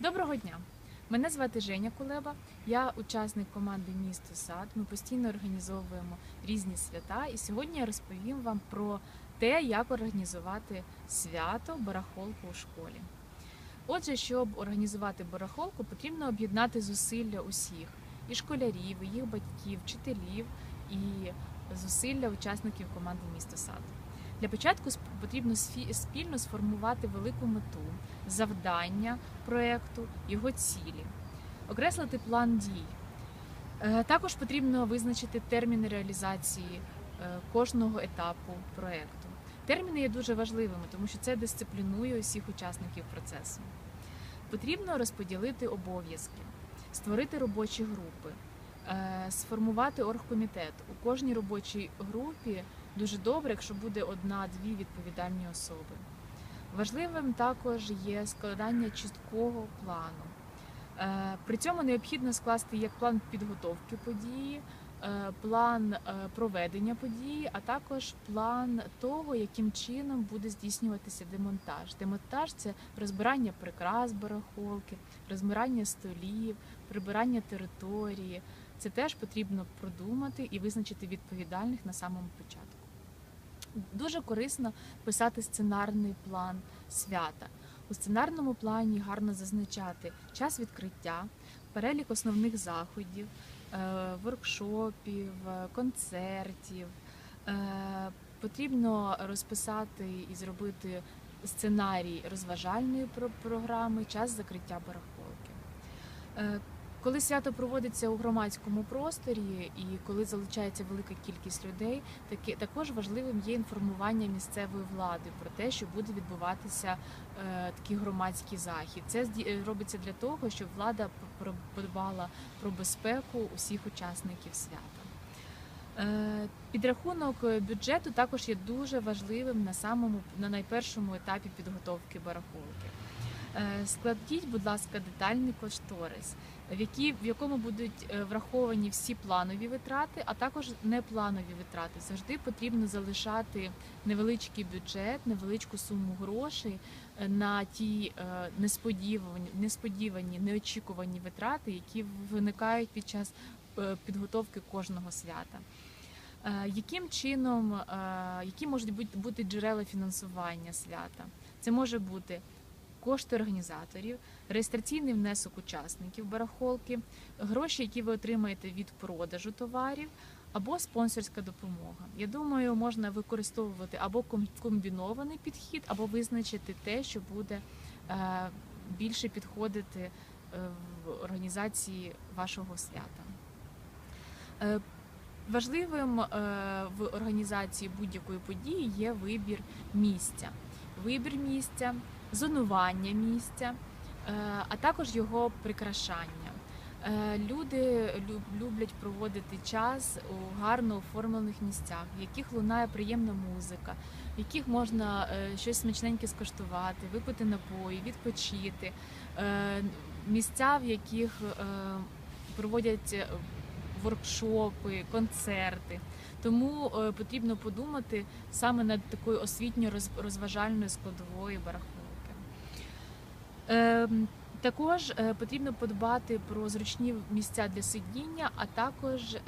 Доброго дня! Мене звати Женя Кулеба. Я учасник команди Місто Сад. Ми постійно організовуємо різні свята. І сьогодні я розповім вам про те, як організувати свято барахолку у школі. Отже, щоб організувати барахолку, потрібно об'єднати зусилля усіх і школярів, і їх батьків, вчителів і зусилля учасників команди Місто Сад. Для початку потрібно спільно сформувати велику мету, завдання проекту, його цілі, окреслити план дій. Е, Також потрібно визначити терміни реалізації е, кожного етапу проекту. Терміни є дуже важливими, тому що це дисциплінує усіх учасників процесу. Потрібно розподілити обов'язки, створити робочі групи, е, сформувати оргкомітет. У кожній робочій групі дуже добре, якщо буде одна-дві відповідальні особи. Важливим також є складання чіткого плану. Е, При цьому необхідно скласти як план підготовки події, е, план е, проведення події, а також план того, яким чином буде здійснюватися демонтаж. Демонтаж це розбирання прикрас барахолки, розбирання столів, прибирання території. Це теж потрібно продумати і визначити відповідальних на самому початку. Дуже корисно писати сценарний план свята. У сценарному плані гарно зазначати час відкриття, перелік основних заходів, е, воркшопів, е, концертів. Е, Потрібно розписати і зробити сценарій розважальної програми, час закриття барахолки. Коли свято проводиться у громадському просторі і коли залучається велика кількість людей, таки також важливим є інформування місцевої влади про те, що буде відбуватися е, такий громадський захід. Це е, робиться для того, щоб влада подбала про безпеку усіх учасників свята. Е, Підрахунок бюджету також є дуже важливим на самому на найпершому етапі підготовки барахолки. Е, Складіть, будь ласка, детальний кошторис, в, які, в якому будуть е, враховані всі планові витрати, а також непланові витрати. Завжди потрібно залишати невеличкий бюджет, невеличку суму грошей е, на ті несподівані, несподівані, неочікувані витрати, які виникають під час підготовки кожного свята. Яким чином, які можуть бути джерела фінансування свята? Це може бути кошти організаторів, реєстраційний внесок учасників барахолки, гроші, які ви отримаєте від продажу товарів, або спонсорська допомога. Я думаю, можна використовувати або комбінований підхід, або визначити те, що буде е, більше підходити е, в організації вашого свята. Е, Важливим в організації будь-якої події є вибір місця. Вибір місця, зонування місця, е, а також його прикрашання. Е, Люди люблять проводити час у гарно оформлених місцях, в яких лунає приємна музика, в яких можна е, щось смачненьке скуштувати, випити напої, відпочити. Місця, в яких проводять воркшопи, концерти. Тому потрібно подумати саме над такою освітньо-розважальною складовою барахолки. Ем, Також е, потрібно подбати про зручні місця для сидіння, а також е,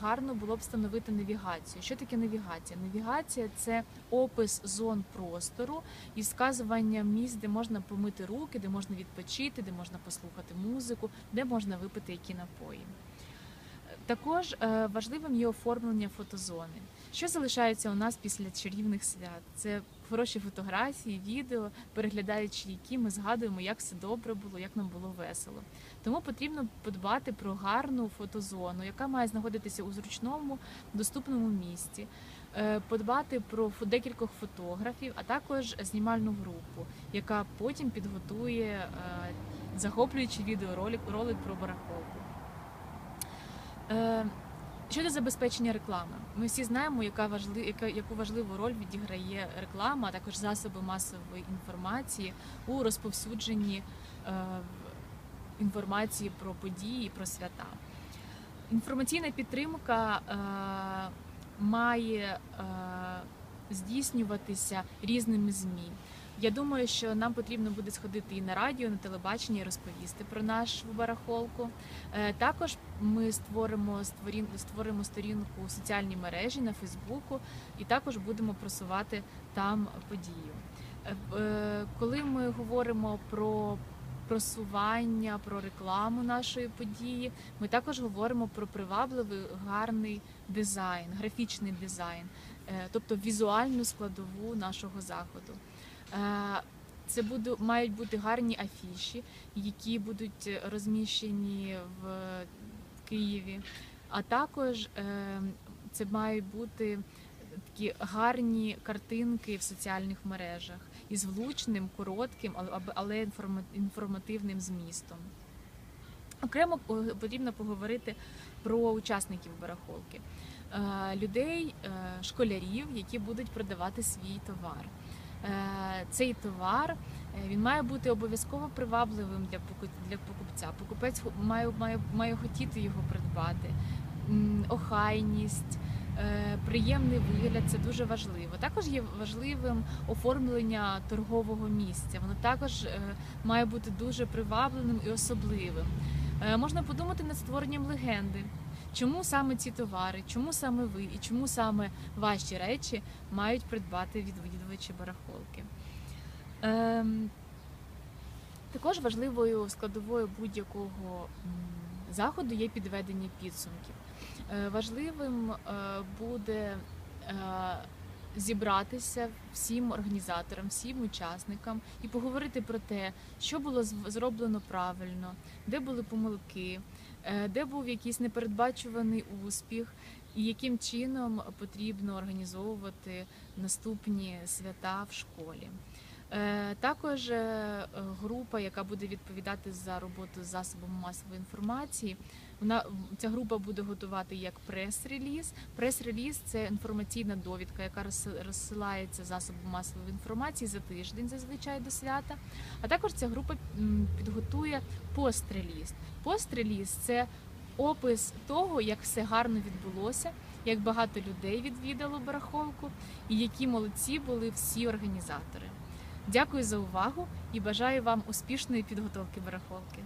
гарно було б встановити навігацію. Що таке навігація? Навігація це опис зон простору і сказування місць, де можна помити руки, де можна відпочити, де можна послухати музику, де можна випити які напої. Також е, важливим є оформлення фотозони. Що залишається у нас після чарівних свят? Це хороші фотографії, відео, переглядаючи які ми згадуємо, як все добре було, як нам було весело. Тому потрібно подбати про гарну фотозону, яка має знаходитися у зручному, доступному місці. Е, Подбати про декількох фотографів, а також знімальну групу, яка потім підготує е, захоплюючий відеоролик ролик про барахолку. Щодо забезпечення реклами, ми всі знаємо, яка важли, яка, яку важливу роль відіграє реклама, а також засоби масової інформації у розповсюдженні е, інформації про події, про свята. Інформаційна підтримка е, має е, здійснюватися різними ЗМІ. Я думаю, що нам потрібно буде сходити і на радіо, і на телебачення, і розповісти про нашу барахолку. Е, Також ми створимо створимо сторінку у соціальній мережі на Фейсбуку, і також будемо просувати там подію. Е, в- е, Коли ми говоримо про просування, про рекламу нашої події, ми також говоримо про привабливий гарний дизайн, графічний дизайн, тобто візуальну складову нашого заходу. Е, Це буде, мають бути гарні афіші, які будуть розміщені в Києві. А також е, це мають бути такі гарні картинки в соціальних мережах із влучним, коротким, але- інформативним змістом. Окремо потрібно поговорити про учасників барахолки, Е, людей, е, школярів, які будуть продавати свій товар. Е, Цей товар е, він має бути обов'язково привабливим для покупця. Покупець має, має, має хотіти його придбати. Охайність, е, приємний вигляд це дуже важливо. Також є важливим оформлення торгового місця. Воно також має бути дуже привабленим і особливим. Можна подумати над створенням легенди. Чому саме ці товари, чому саме ви і чому саме ваші речі мають придбати відвідувачі барахолки? Ем, також важливою складовою будь-якого заходу є підведення підсумків. Е, Важливим е, буде е, зібратися всім організаторам, всім учасникам і поговорити про те, що було зроблено правильно, де були помилки, де був якийсь непередбачуваний успіх, і яким чином потрібно організовувати наступні свята в школі. Е, Також е, група, яка буде відповідати за роботу з засобами масової інформації, вона ця група буде готувати як прес-реліз. Прес-реліз це інформаційна довідка, яка розсилається засобом масової інформації за тиждень, зазвичай до свята. А також ця група підготує пост-реліз. Пост-реліз це опис того, як все гарно відбулося, як багато людей відвідало барахолку, і які молодці були всі організатори. Дякую за увагу і бажаю вам успішної підготовки барахолки.